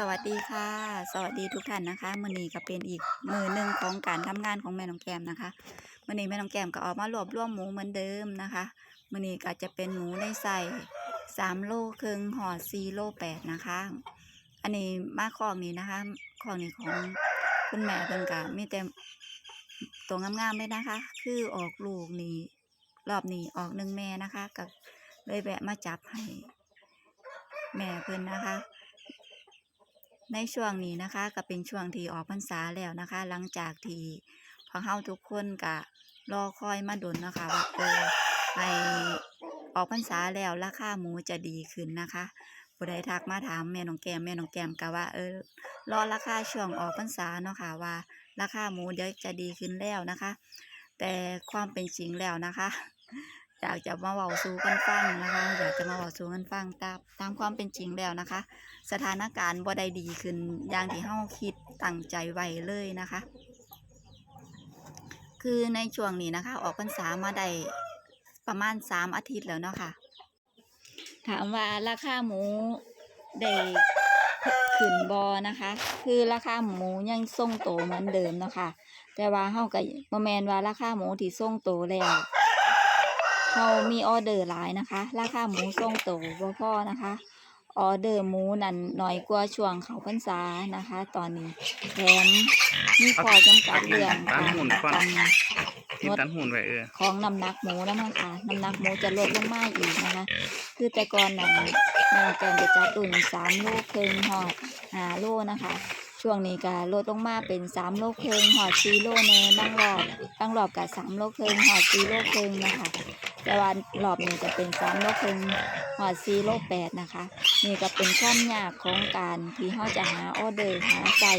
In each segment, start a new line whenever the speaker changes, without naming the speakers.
สวัสดีค่ะ สวัสดีทุกท่านนะคะมือนี้ก็เป็นอีกมือหนึ่งของการทำงานของแม่น้องแกมนะคะมือนี้แม่น้องแกมก็ออกมารวบรวมหมูเหมือนเดิมนะคะมือนี้ก็จะเป็นหมูในใส่สามโลครึ่งห่อสี่โลแปดนะคะ อันนี้มาของนี้นะคะของนี้ของคุณแม่เพิ่นก็มีแต่ตัวงามๆเลยนะคะ คือออกลูกนี่รอบนี้ออกหนึ่งแม่นะคะก็เลยแวะมาจับให้แม่เพิ่นนะคะ ในช่วงนี้นะคะ ก็เป็นช่วงที่ออกพรรษาแล้วนะคะ หลังจากที่พวกเฮาทุกคนก็รอคอยมาดนนะคะว่าเออไปออกพรรษาแล้วราคาหมูจะดีขึ้นนะคะผู้ใดทักมาถามแม่น้องแกมแม่น้องแกมก็ว่า เออรอราคาช่วงออกพรรษาเนาะค่ะว่า ราคาหมูเดี๋ยวจะดีขึ้นแล้วนะคะ แต่ความเป็นจริงแล้วนะคะ อยากจะมาเว้าสู่กันฟังนะคะ อยากจะมาเว้าสู่กันฟังตามตามความเป็นจริงแล้วนะคะ สถานการณ์บ่ได้ดีขึ้นอย่างที่เฮาคิดตั้งใจไว้เลยนะคะ คือในช่วงนี้นะคะ ออกพรรษามาได้ประมาณสามอาทิตย์แล้วเนาะค่ะ ถามว่าราคาหมูได้ขึ้นบอนะคะ คือราคาหมูยังทรงโตเหมือนเดิมเนาะค่ะแต่ว่าเฮาก็บ่แมนว่าราคาหมูที่ทรงโตแล้ว เฮามีออเดอร์หลายนะคะ ราคาหมูทรงโตบ่พอนะคะ ออเดอร์หมูนั่นน้อยกว่าช่วงเขาพรรษานะคะ ตอนนี้แถมมีข้อจำกัดเรื่อง
ตันหุ่นก่อน
การ
ที่ตันหุ่นไว้เออ
ของน้ำหนักหมูแล้วมั้งค่ะน้ำหนักหมูจะลดลงมาอีกนะคะ คือแต่ก่อนนั้นแม่แกงจะจัดตุนสามโลครึ่งหอดห้าโลนะคะ ช่วงนี้ก็ลดลงมาเป็นสามโลครึ่งหอดสี่โลแน่บางรอบบางรอบกับสามโลครึ่งหอดสี่โลครึ่งนะคะ แต่ว่ารอบนี้จะเป็นสามโลครึ่งหอดสี่โลแปดนะคะ นี่ก็เป็นความยากของการที่เราจะหาออเดอร์หาใส่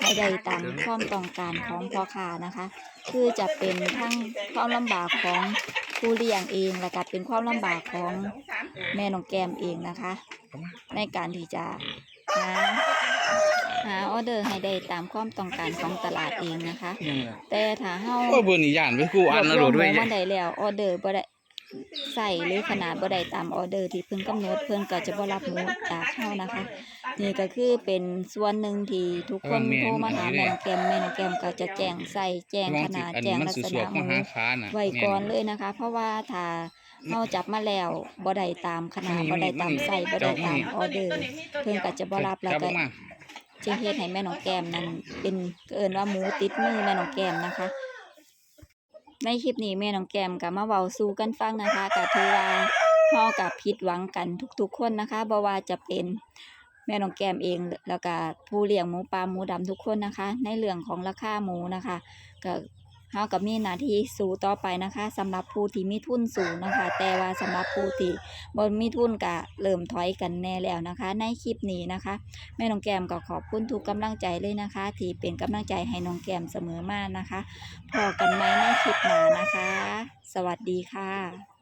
ให้ได้ตามความต้องการของพ่อค้านะคะ คือจะเป็นทั้งความลำบากของผู้เลี้ยงเองและก็เป็นความลำบากของแม่น้องแก้มเองนะคะ ในการที่จะหาหาออเดอร์ให้ได้ตามความต้องการของตลาดเองนะคะ
ยังไง
แต่ถ้าเฮา
โอ้ยเบอร์นี่ย่านไปกูอ่านนะ
ร
โหล
วม
ด
ห
ไว้
มู
ยั
มางได้แล้วออเดอร์บ่ได้ ใส่หรือขนาดบ่ได้ตามออเดอร์ที่เพิ่นกำหนดเพิ่นก็จะบ่รับหมูจากเฮานะคะ นี่ก็คือเป็นส่วนหนึ่งที่ทุกคนโทรมาหาแม่น้องแกมแม่น้องแกมก็จะแจ้งใส่แจ้งขนาดแจ้งลักษณะห
มา
มู
หาค้
ไว้ก่อนเลยนะคะ เพราะว่าถ้าเฮาจับมาแล้วบ่ได้ตามขนาดบ่ได้ตามไส้บ่ได้ตามออเดอร์ เพิ่นก็จะบ่รับแล้ว
จับ
ก็
ออกมา
จะเฮ็ดให้แม่น้องแกมนั้นเป็นเอิ้นว่าหมูติดมือแม่น้องแกมนะคะ ในคลิปนี้แม่น้องแก้มก็มาเว้าสู่กันฟังนะคะก็ถือว่าเฮาก็ผิดหวังกันทุกๆคนนะคะบ่ว่าจะเป็นแม่น้องแก้มเองแล้วก็ผู้เลี้ยงหมูปลาหมูดำทุกคนนะคะ ในเรื่องของราคาหมูนะคะก็เฮาก็มีหน้าที่สู้ต่อไปนะคะสำหรับผู้ที่มีทุนสูงนะคะ แต่ว่าสำหรับผู้ที่บ่มีทุนก็เริ่มถอยกันแน่แล้วนะคะ ในคลิปนี้นะคะ แม่น้องแก้มก็ขอบคุณทุกกำลังใจเลยนะคะ ที่เป็นกำลังใจให้น้องแก้มเสมอมานะคะพอกันไหม นะคะ สวัสดีค่ะ